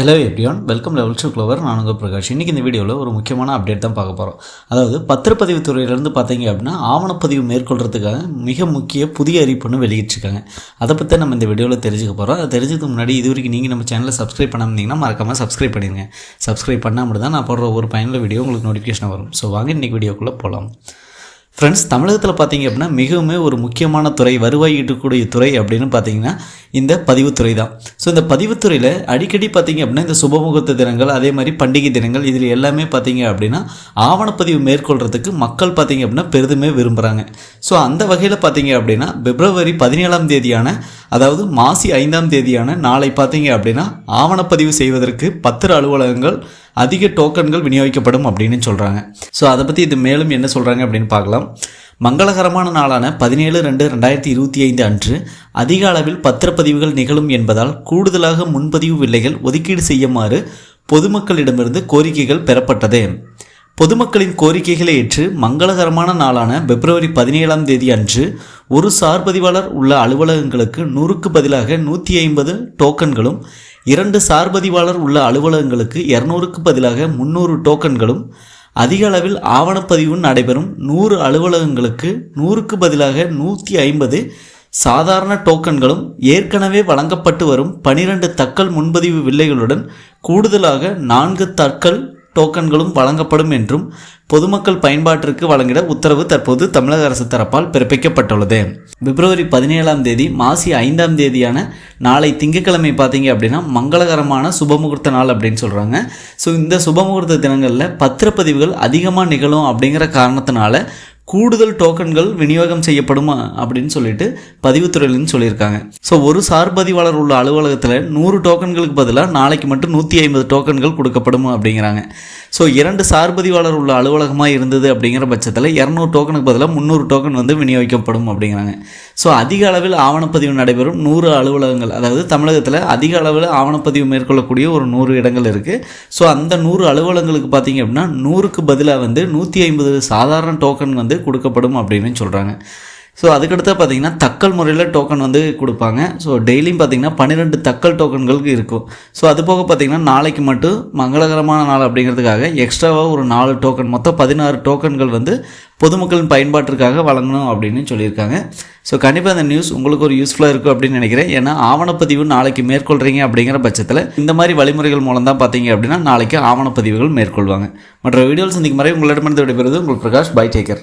Hello everyone welcome level two clover நான் உங்கள் பிரகாஷ். இன்றைக்கி இந்த வீடியோவில் ஒரு முக்கியமான அப்டேட் தான் பார்க்க போகிறோம் அதாவது பத்திரப்பதிவு துறையிலேருந்து பார்த்தீங்க அப்படின்னா ஆவணப்பதிவு மேற்கொள்கிறதுக்காக மிக முக்கிய புதிய அறிவிப்புன்னு வெளியிட்டிருக்காங்க. அதை பற்றி நம்ம இந்த வீடியோவில் தெரிஞ்சுக்க போகிறோம் அதை தெரிஞ்சதுக்கு முன்னாடி இது வரைக்கும் நீங்கள் நம்ம சேனலை சப்ஸ்கிரைப் பண்ணாமந்தீங்கன்னா மறக்காமல் சப்ஸ்கிரைப் பண்ணிடுங்க சப்ஸ்கிரைப் பண்ணால் மட்டும் தான் நான் போடுற ஒரு பயனுள்ள வீடியோ உங்களுக்கு நோட்டிஃபிகேஷன் வரும். ஸோ வாங்க இன்றைக்கி வீடியோக்குள்ளே போகலாம் ஃப்ரெண்ட்ஸ் தமிழகத்தில் பார்த்தீங்க அப்படின்னா மிகவும் ஒரு முக்கியமான துறை வருவாய் ஈட்டக்கூடிய துறை அப்படின்னு பார்த்தீங்கன்னா இந்த பதிவுத்துறை தான் ஸோ இந்த பதிவுத்துறையில் அடிக்கடி பார்த்தீங்க அப்படின்னா இந்த சுபமுகூர்த்த தினங்கள் அதே மாதிரி பண்டிகை தினங்கள் இதில் எல்லாமே பார்த்தீங்க அப்படின்னா ஆவணப்பதிவு மேற்கொள்கிறதுக்கு மக்கள் பார்த்தீங்க அப்படின்னா பெரிதுமே விரும்புகிறாங்க ஸோ அந்த வகையில் பார்த்தீங்க அப்படின்னா பிப்ரவரி பதினேழாம் தேதியான அதாவது மாசி ஐந்தாம் தேதியான நாளை பார்த்தீங்க அப்படின்னா ஆவணப்பதிவு செய்வதற்கு பத்திர அலுவலகங்கள் அதிக டோக்கன்கள் விநியோகிக்கப்படும் அப்படின்னு சொல்கிறாங்க ஸோ அதை பற்றி இது மேலும் என்ன சொல்கிறாங்க அப்படின்னு பார்க்கலாம். மங்களகரமான நாளான பதினேழு ரெண்டு ரெண்டாயிரத்தி இருபத்தி ஐந்து அன்று அதிக அளவில் பத்திரப்பதிவுகள் நிகழும் என்பதால் கூடுதலாக முன்பதிவு வில்லைகள் ஒதுக்கீடு செய்யுமாறு பொதுமக்களிடமிருந்து கோரிக்கைகள் பெறப்பட்டது. பொதுமக்களின் கோரிக்கைகளை ஏற்று மங்களகரமான நாளான பிப்ரவரி பதினேழாம் தேதி அன்று ஒரு சார்பதிவாளர் உள்ள அலுவலகங்களுக்கு நூறுக்கு பதிலாக நூற்றி ஐம்பது டோக்கன்களும் இரண்டு சார்பதிவாளர் உள்ள அலுவலகங்களுக்கு இரநூறுக்கு பதிலாக முந்நூறு டோக்கன்களும் அதிக அளவில் ஆவணப்பதிவு நடைபெறும் நூறு அலுவலகங்களுக்கு நூறுக்கு பதிலாக நூற்றி ஐம்பது சாதாரண டோக்கன்களும் ஏற்கனவே வழங்கப்பட்டு வரும் பனிரெண்டு தக்கல் முன்பதிவு வில்லைகளுடன் கூடுதலாக நான்கு தக்கல் டோக்கன்களும் வழங்கப்படும் என்றும் பொதுமக்கள் பயன்பாட்டிற்கு வழங்கிட உத்தரவு தற்போது தமிழக அரசு தரப்பால் பிறப்பிக்கப்பட்டுள்ளது. பிப்ரவரி பதினேழாம் தேதி மாசி ஐந்தாம் தேதியான நாளை திங்கட்கிழமை பார்த்தீங்க அப்படின்னா மங்களகரமான சுபமுகூர்த்த நாள் அப்படின்னு சொல்கிறாங்க ஸோ இந்த சுபமுகூர்த்த தினங்களில் பத்திரப்பதிவுகள் அதிகமாக நிகழும் அப்படிங்கிற காரணத்தினால கூடுதல் டோக்கன்கள் விநியோகம் செய்யப்படுமா அப்படின்னு சொல்லிட்டு பதிவுத்துறையிலேருந்து சொல்லியிருக்காங்க. ஸோ ஒரு சார்பதிவாளர் உள்ள அலுவலகத்தில் நூறு டோக்கன்களுக்கு பதிலாக நாளைக்கு மட்டும் நூற்றி ஐம்பது டோக்கன்கள் கொடுக்கப்படும் அப்படிங்கிறாங்க. ஸோ இரண்டு சார்பதிவாளர் உள்ள அலுவலகமாக இருந்தது அப்படிங்கிற பட்சத்தில் இரநூறு டோக்கனுக்கு பதிலாக முந்நூறு டோக்கன் வந்து விநியோகிக்கப்படும் அப்படிங்கிறாங்க. ஸோ அதிக அளவில் ஆவணப்பதிவு நடைபெறும் நூறு அலுவலகங்கள் அதாவது தமிழகத்தில் அதிக அளவில் ஆவணப்பதிவு மேற்கொள்ளக்கூடிய ஒரு நூறு இடங்கள் இருக்குது ஸோ அந்த நூறு அலுவலகங்களுக்கு பார்த்தீங்க அப்படின்னா நூறுக்கு பதிலாக வந்து நூற்றி ஐம்பது சாதாரண டோக்கன் வந்து கொடுக்கப்படும் அப்படின்னு சொல்கிறாங்க ஸோ அதுக்கடுத்து பார்த்தீங்கன்னா தக்கல் முறையில் டோக்கன் வந்து கொடுப்பாங்க. ஸோ டெய்லியும் பார்த்தீங்கன்னா பன்னிரெண்டு தக்கல் டோக்கன்களுக்கு இருக்கும். ஸோ அது போக பார்த்தீங்கன்னா நாளைக்கு மட்டும் மங்களகரமான நாள் அப்படிங்கிறதுக்காக எக்ஸ்ட்ராவாக ஒரு நாலு டோக்கன் மொத்தம் பதினாறு டோக்கன்கள் வந்து பொதுமக்களின் பயன்பாட்டிற்காக வழங்கணும் அப்படின்னு சொல்லியிருக்காங்க. ஸோ கண்டிப்பாக அந்த நியூஸ் உங்களுக்கு ஒரு யூஸ்ஃபுல்லாக இருக்கும் அப்படின்னு நினைக்கிறேன். ஏன்னா ஆவணப்பதிவு நாளைக்கு மேற்கொள்கிறீங்க அப்படிங்கிற பட்சத்தில் இந்த மாதிரி வழிமுறைகள் மூலம் தான் பார்த்தீங்க அப்படின்னா நாளைக்கு ஆவணப்பதிவுகள் மேற்கொள்வாங்க. மற்ற வீடியோவில் சந்திக்கும் வரை உங்களிடமிருந்து விடைபெறுவது உங்கள் பிரகாஷ் பை டேக்கர்.